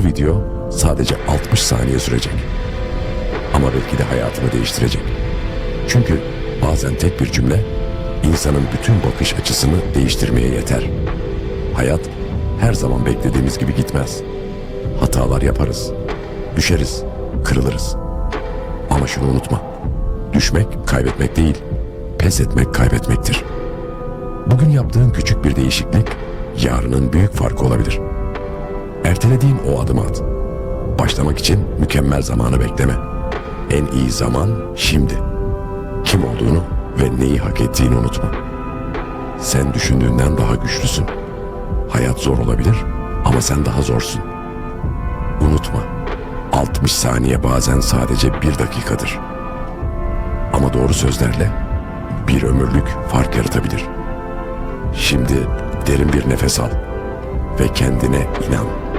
Bu video sadece 60 saniye sürecek. Ama belki de hayatını değiştirecek. Çünkü bazen tek bir cümle insanın bütün bakış açısını değiştirmeye yeter. Hayat her zaman beklediğimiz gibi gitmez. Hatalar yaparız. Düşeriz, kırılırız. Ama şunu unutma. Düşmek kaybetmek değil, pes etmek kaybetmektir. Bugün yaptığın küçük bir değişiklik yarının büyük farkı olabilir. Ertelediğin o adımı at. Başlamak için mükemmel zamanı bekleme. En iyi zaman şimdi. Kim olduğunu ve neyi hak ettiğini unutma. Sen düşündüğünden daha güçlüsün. Hayat zor olabilir ama sen daha zorsun. Unutma. 60 saniye bazen sadece bir dakikadır. Ama doğru sözlerle bir ömürlük fark yaratabilir. Şimdi derin bir nefes al ve kendine inan.